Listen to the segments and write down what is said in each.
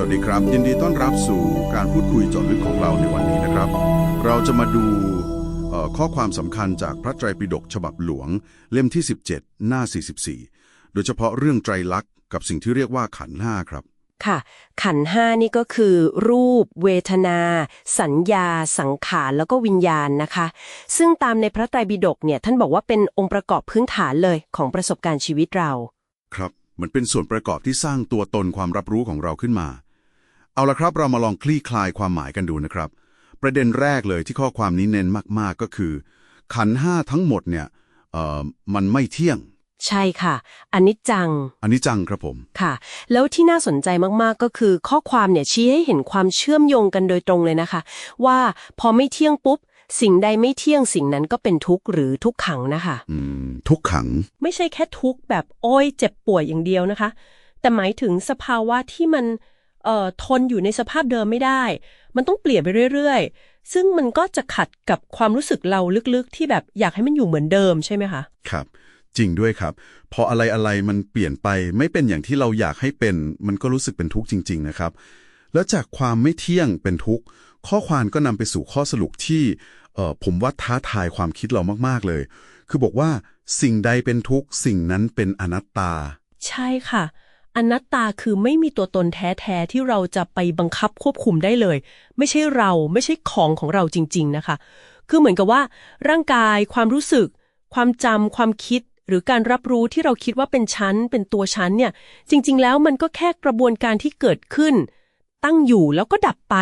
สวัสดีครับ ยินดีต้อนรับสู่การพูดคุยเจาะลึกของเราในวันนี้นะครับ เราจะมาดูเอ่อข้อความสำคัญจากพระไตรปิฎกฉบับหลวง เล่มที่ 17 หน้า 44 โดยเฉพาะเรื่องไตรลักษณ์กับสิ่งที่เรียกว่าขันธ์ห้าครับ ค่ะ ขันธ์ห้านี่ก็คือ รูป เวทนา สัญญา สังขารแล้วก็วิญญาณนะคะ ซึ่งตามในพระไตรปิฎกเนี่ยท่านบอกว่าเป็นองค์ประกอบพื้นฐานเลยของประสบการณ์ชีวิตเรา ครับมันเป็นส่วนประกอบที่สร้างตัวตนความรับรู้ของเราขึ้นมา เอาละครับเรามาลองคลี่คลายความหมายกันดูนะครับ ประเด็นแรกเลยที่ข้อความนี้เน้นมาก ๆ ก็คือ ขันธ์ห้าทั้งหมดเนี่ยเอ่อมันไม่เที่ยง ใช่ค่ะอนิจจัง อันนี้จังครับผมค่ะ แล้วที่น่าสนใจมากๆก็คือ ข้อความเนี่ยชี้ให้เห็นความเชื่อมโยงกันโดยตรงเลยนะคะ ว่าพอไม่เที่ยงปุ๊บสิ่งใดไม่เที่ยงสิ่งนั้นก็เป็นทุกข์หรือทุกขังนะคะอืมทุกขัง ไม่ใช่แค่ทุกข์แบบโอ้ยเจ็บป่วยอย่างเดียวนะคะ แต่หมายถึงสภาวะที่มันเอ่อทนอยู่ในสภาพเดิมไม่ได้ มันต้องเปลี่ยนไปเรื่อยๆ ซึ่งมันก็จะขัดกับความรู้สึกเราลึกๆ ที่แบบอยากให้มันอยู่เหมือนเดิมใช่ไหมคะ ครับ จริงด้วยครับ พออะไรอะไรมันเปลี่ยนไปไม่เป็นอย่างที่เราอยากให้เป็น มันก็รู้สึกเป็นทุกข์จริง ๆ นะครับ แล้วจากความไม่เที่ยงเป็นทุกข์ข้อความก็นำไปสู่ข้อสรุปที่เอ่อผมว่าท้าทายความคิดเรามากๆเลย คือบอกว่าสิ่งใดเป็นทุกข์สิ่งนั้นเป็นอนัตตา ใช่ค่ะ อนัตตาคือไม่มีตัวตนแท้ๆที่เราจะไปบังคับควบคุมได้เลย ไม่ใช่เราไม่ใช่ของของเราจริง ๆนะคะ คือเหมือนกับว่า ร่างกายความรู้สึก ความจำความคิดหรือการรับรู้ที่เราคิดว่าเป็นชั้น เป็นตัวชั้นเนี่ย จริง ๆ แล้วมันก็แค่กระบวนการที่เกิดขึ้น ตั้งอยู่แล้วก็ดับไป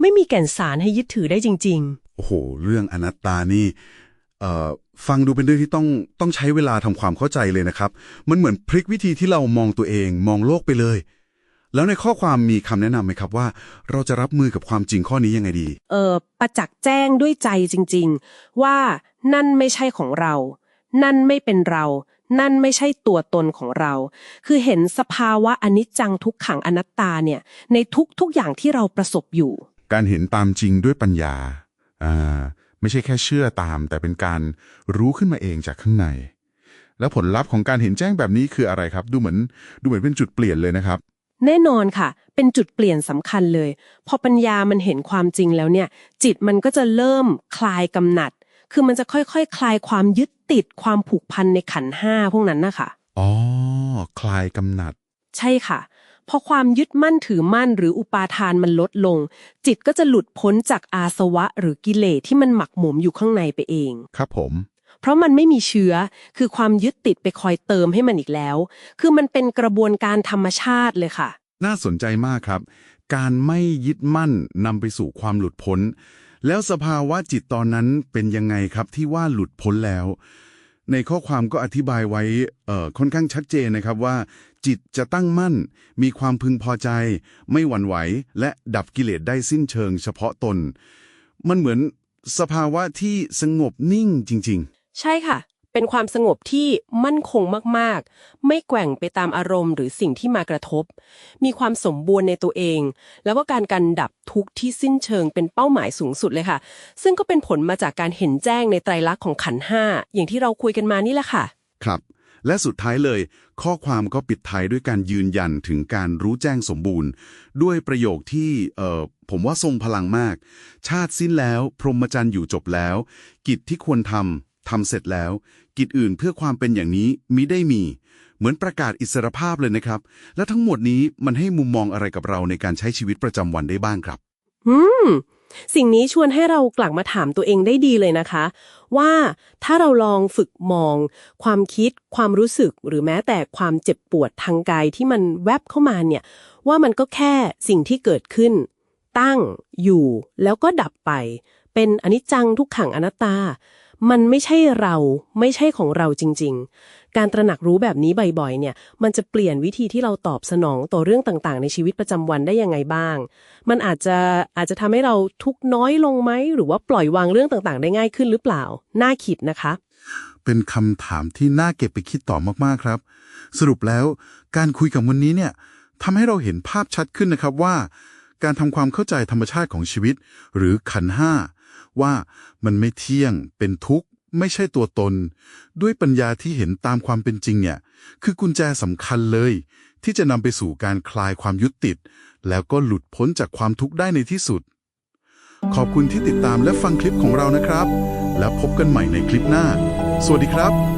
ไม่มีแก่นสารให้ยึดถือได้จริง ๆ โอ้โห เรื่องอนัตตานี่ ฟังดูเป็นเรื่องที่ต้องต้องใช้เวลาทำความเข้าใจเลยนะครับ มันเหมือนพลิกวิธีที่เรามองตัวเองมองโลกไปเลย แล้วในข้อความมีคำแนะนำไหมครับว่า เราจะรับมือกับความจริงข้อนี้ยังไงดี เออประจักษ์แจ้งด้วยใจจริง ๆ ว่านั่นไม่ใช่ของเรา นั่นไม่เป็นเรา นั่นไม่ใช่ตัวตนของเรา คือเห็นสภาวะอนิจจังทุกขังอนัตตาเนี่ย ในทุกๆอย่างที่เราประสบอยู่ การเห็นตามจริงด้วยปัญญาอ่า ไม่ใช่แค่เชื่อตาม แต่เป็นการรู้ขึ้นมาเองจากข้างใน แล้วผลลัพธ์ของการเห็นแจ้งแบบนี้คืออะไรครับ ดูเหมือนดูเหมือนเป็นจุดเปลี่ยนเลยนะครับ แน่นอนค่ะ เป็นจุดเปลี่ยนสำคัญเลย พอปัญญามันเห็นความจริงแล้วเนี่ย จิตมันก็จะเริ่มคลายกำหนัด คือมันจะค่อยๆคคลายความยึดติดความผูกพันในขันธ์ห้าพวกนั้นนะคะอ๋อคลายกำหนัด ใช่ค่ะ พอความยึดมั่นถือมั่นหรืออุปาทานมันลดลง จิตก็จะหลุดพ้นจากอาสวะหรือกิเลสที่มันหมักหมมอยู่ข้างในไปเอง ครับผม เพราะมันไม่มีเชื้อคือความยึดติดไปคอยเติมให้มันอีกแล้ว คือมันเป็นกระบวนการธรรมชาติเลยค่ะ น่าสนใจมากครับ การไม่ยึดมั่นนำไปสู่ความหลุดพ้น แล้วสภาวะจิตตอนนั้นเป็นยังไงครับที่ว่าหลุดพ้นแล้วในข้อความก็อธิบายไว้เอ่อค่อนข้างชัดเจนนะครับว่า จิตจะตั้งมั่น มีความพึงพอใจ ไม่หวั่นไหว และดับกิเลสได้สิ้นเชิงเฉพาะตน มันเหมือนสภาวะที่สงบนิ่งจริงใช่ค่ะ เป็นความสงบที่มั่นคงมากๆ ไม่แกว่งไปตามอารมณ์หรือสิ่งที่มากระทบ มีความสมบูรณ์ในตัวเอง แล้วก็การกันดับทุกข์ที่สิ้นเชิงเป็นเป้าหมายสูงสุดเลยค่ะ ซึ่งก็เป็นผลมาจากการเห็นแจ้งในไตรลักษณ์ของขันธ์ห้าอย่างที่เราคุยกันมานี่แหละค่ะๆครับ และสุดท้ายเลย ข้อความก็ปิดท้ายด้วยการยืนยันถึงการรู้แจ้งสมบูรณ์ ด้วยประโยคที่เออผมว่าทรงพลังมาก ชาติสิ้นแล้ว พรหมจรรย์อยู่จบแล้ว กิจที่ควรทำทำเสร็จแล้ว กิจอื่นเพื่อความเป็นอย่างนี้มิได้มี เหมือนประกาศอิสรภาพเลยนะครับ และทั้งหมดนี้มันให้มุมมองอะไรกับเราในการใช้ชีวิตประจำวันได้บ้างครับ อืม สิ่งนี้ชวนให้เรากลับมาถามตัวเองได้ดีเลยนะคะ ว่าถ้าเราลองฝึกมอง ความคิด ความรู้สึกหรือแม้แต่ความเจ็บปวดทางกายที่มันแวบเข้ามาเนี่ย ว่ามันก็แค่สิ่งที่เกิดขึ้น ตั้งอยู่แล้วก็ดับไป เป็นอนิจจังทุกขังอนัตตา มันไม่ใช่เราไม่ใช่ของเราจริง ๆ การตระหนักรู้แบบนี้บ่อยๆ เนี่ย มันจะเปลี่ยนวิธีที่เราตอบสนองต่อเรื่องต่างๆ ในชีวิตประจำวันได้ยังไงบ้าง มันอาจจะอาจจะทำให้เราทุกน้อยลงไหม หรือว่าปล่อยวางเรื่องต่างๆ ได้ง่ายขึ้นหรือเปล่า น่าคิดนะคะ เป็นคำถามที่น่าเก็บไปคิดต่อมากๆครับ สรุปแล้วการคุยกับวันนี้เนี่ยทำให้เราเห็นภาพชัดขึ้นนะครับว่า การทำความเข้าใจธรรมชาติของชีวิต หรือขันห้า ว่ามันไม่เที่ยง เป็นทุกข์ ไม่ใช่ตัวตน ด้วยปัญญาที่เห็นตามความเป็นจริงเนี่ยคือกุญแจสำคัญเลย ที่จะนำไปสู่การคลายความยึดติด แล้วก็หลุดพ้นจากความทุกข์ได้ในที่สุด ขอบคุณที่ติดตามและฟังคลิปของเรานะครับ แล้วพบกันใหม่ในคลิปหน้า สวัสดีครับ